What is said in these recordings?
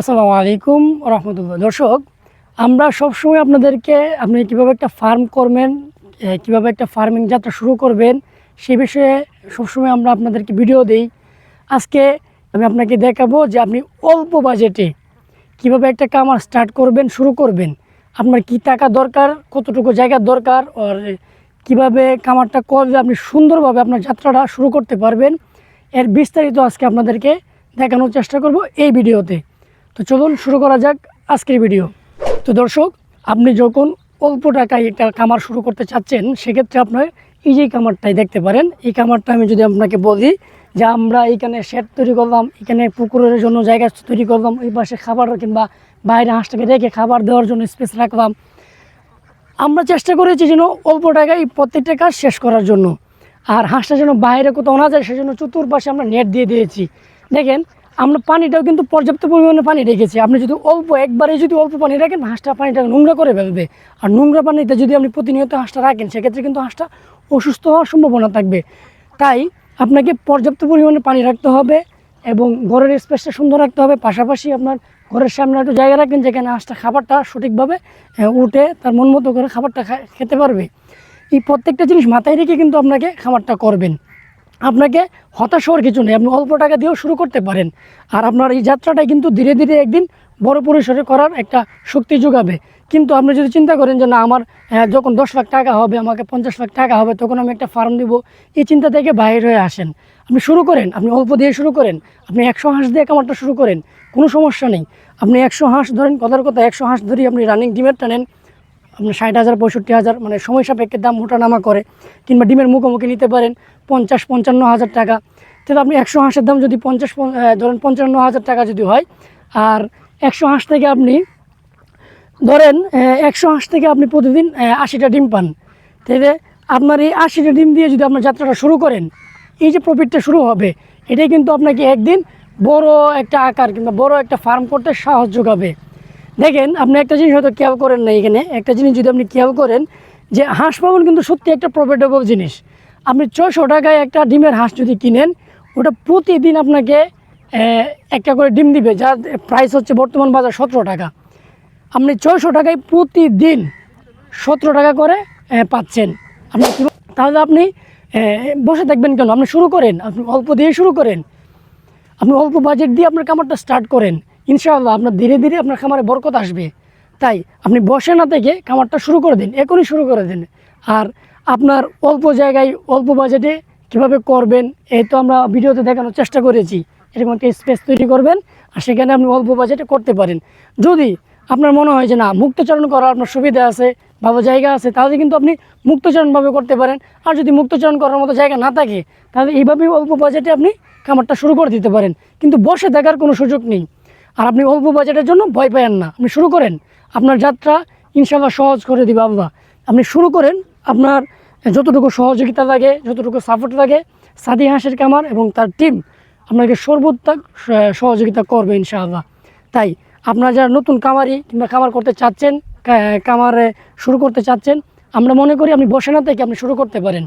আসসালামু আলাইকুম রহমতুল্লাহ। দর্শক, আমরা সবসময় আপনাদেরকে আপনি কীভাবে একটা ফার্ম করবেন কীভাবে একটা ফার্মিং যাত্রা শুরু করবেন, সে বিষয়ে সবসময় আমরা আপনাদেরকে ভিডিও দিই। আজকে আমি আপনাকে দেখাবো যে আপনি অল্প বাজেটে কীভাবে একটা কামার স্টার্ট করবেন, শুরু করবেন। আপনার কি টাকা দরকার, কতটুকু জায়গার দরকার, আর কীভাবে কামারটা করলে আপনি সুন্দরভাবে আপনার যাত্রাটা শুরু করতে পারবেন, এর বিস্তারিত আজকে আপনাদেরকে দেখানোর চেষ্টা করব এই ভিডিওতে। তো চলুন শুরু করা যাক আজকের ভিডিও। তো দর্শক, আপনি যখন অল্প টাকায় একটা কামার শুরু করতে চাচ্ছেন, সেক্ষেত্রে আপনার এই যে কামারটাই দেখতে পারেন। এই কামারটা আমি যদি আপনাকে বলি যে আমরা এখানে শেড তৈরি করলাম, এখানে পুকুরের জন্য জায়গা তৈরি করলাম, এই পাশে খাবার কিংবা বাইরে হাঁসটাকে রেখে খাবার দেওয়ার জন্য স্পেস রাখলাম। আমরা চেষ্টা করেছি যেন অল্প টাকায় প্রত্যেকটা কাজ শেষ করার জন্য। আর হাঁসটা যেন বাইরে কোথাও না যায়, সেজন্য চতুর্পাশে আমরা নেট দিয়ে দিয়েছি। দেখেন আমরা পানিটাও কিন্তু পর্যাপ্ত পরিমাণে পানি রেখেছি। আপনি যদি অল্প একবারে যদি অল্প পানি রাখেন, হাঁসটা পানিটা নোংরা করে ফেলবে। আর নোংরা পানিতে যদি আপনি প্রতিনিয়ত হাঁসটা রাখেন, সেক্ষেত্রে কিন্তু হাঁসটা অসুস্থ হওয়ার সম্ভাবনা থাকবে। তাই আপনাকে পর্যাপ্ত পরিমাণে পানি রাখতে হবে এবং ঘরের স্পেসটা সুন্দর রাখতে হবে। পাশাপাশি আপনার ঘরের সামনে একটু জায়গা রাখবেন যেখানে হাঁসটা খাবারটা সঠিকভাবে উঠে তার মন মতো করে খাবারটা খেতে পারবে। এই প্রত্যেকটা জিনিস মাথায় রেখে কিন্তু আপনাকে খাবারটা করবেন। আপনাকে হতাশ হওয়ার কিছু নেই। আপনি অল্প টাকা দিয়েও শুরু করতে পারেন। আর আপনার এই যাত্রাটা কিন্তু ধীরে ধীরে একদিন বড় পরিসরে করার একটা শক্তি যোগাবে। কিন্তু আপনি যদি চিন্তা করেন যে, না, আমার যখন দশ লাখ টাকা হবে, আমাকে পঞ্চাশ লাখ টাকা হবে, তখন আমি একটা ফার্ম দিব এই চিন্তা থেকে বাইরে হয়ে আসেন। আপনি শুরু করেন, আপনি অল্প দিয়ে শুরু করেন, আপনি একশো হাঁস দিয়ে কামারটা শুরু করেন, কোনো সমস্যা নেই। আপনি একশো হাঁস ধরেন, কথার কথা, একশো হাঁস ধরে আপনি রানিং ডিমের টানেন আপনার ষাট হাজার, পঁয়ষট্টি হাজার মানে সময় সাপেক্ষে দাম ওঠানামা করে কিংবা ডিমের মুখোমুখি নিতে পারেন পঞ্চাশ, পঞ্চান্ন হাজার টাকা। তাহলে আপনি একশো হাঁসের দাম যদি পঞ্চাশ ধরেন পঞ্চান্ন হাজার টাকা যদি হয়, আর একশো হাঁস থেকে আপনি, ধরেন একশো হাঁস থেকে আপনি প্রতিদিন আশিটা ডিম পান। তাহলে আপনার এই আশিটা ডিম দিয়ে যদি আপনার যাত্রাটা শুরু করেন, এই যে প্রফিটটা শুরু হবে, এটাই কিন্তু আপনাকে একদিন বড় একটা আকার কিংবা বড় একটা ফার্ম করতে সাহস যোগাবে দেখেন, আপনি একটা জিনিস হয়তো খেয়াল করেন না এখানে, একটা জিনিস যদি আপনি খেয়াল করেন যে হাঁস পালন কিন্তু সত্যি একটা প্রফিটেবল জিনিস। আপনি ছশো টাকায় একটা ডিমের হাঁস যদি কিনেন, ওটা প্রতিদিন আপনাকে একটা করে ডিম দিবে, যার প্রাইস হচ্ছে বর্তমান বাজার সতেরো টাকা। আপনি ছয়শো টাকায় প্রতিদিন সতেরো টাকা করে পাচ্ছেন। আপনি তাহলে আপনি বসে থাকবেন কেন? আপনি শুরু করেন, আপনি অল্প দিয়ে শুরু করেন। আপনি অল্প বাজেট দিয়ে আপনার কামারটা স্টার্ট করেন। ইনশাআল্লাহ আপনার ধীরে ধীরে আপনার খামারে বরকত আসবে। তাই আপনি বসে না থেকে খামারটা শুরু করে দিন, এখনই শুরু করে দিন। আর আপনার অল্প জায়গায় অল্প বাজেটে কীভাবে করবেন, এই তো আমরা ভিডিওতে দেখানোর চেষ্টা করেছি। এরকম একটা স্পেস তৈরি করবেন আর সেখানে আপনি অল্প বাজেটে করতে পারেন। যদি আপনার মনে হয় যে না, মুক্তচরণ করার আপনার সুবিধা আছে ভালো জায়গা আছে, তাহলে কিন্তু আপনি মুক্তচরণভাবে করতে পারেন। আর যদি মুক্তচরণ করার মতো জায়গা না থাকে, তাহলে এইভাবেই অল্প বাজেটে আপনি খামারটা শুরু করে দিতে পারেন। কিন্তু বসে থাকার কোনো সুযোগ নেই। আর আপনি অল্প বাজেটের জন্য ভয় পায়েন না। আপনি শুরু করেন। আপনার যাত্রা ইনশাল্লাহ সহজ করে দিবে আল্লাহ। আপনি শুরু করেন, আপনার যতটুকু সহযোগিতা লাগে, যতটুকু সাপোর্ট লাগে, সাদি হাঁসের কামার এবং তার টিম আপনাকে সর্বোত্তক সহযোগিতা করবে ইনশাআল্লাহ। তাই আপনারা যারা নতুন কামারি কিংবা খামার করতে চাচ্ছেন কামারে শুরু করতে চাচ্ছেন, আমরা মনে করি আপনি বসে না থেকে আপনি শুরু করতে পারেন।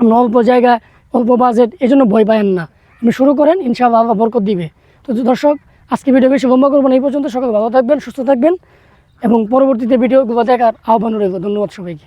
আপনি অল্প জায়গা, অল্প বাজেট এই জন্য ভয় পায়েন না। আপনি শুরু করেন, ইনশাআল্লাহ আল্লাহ বরকত দিবে। তো দর্শক আজকে ভিডিও বেশি লম্বা করব না, এই পর্যন্ত সকাল ভালো থাকবেন, সুস্থ থাকবেন, এবং পরবর্তীতে ভিডিওগুলো দেখার আহ্বান রইল। ধন্যবাদ সবাইকে।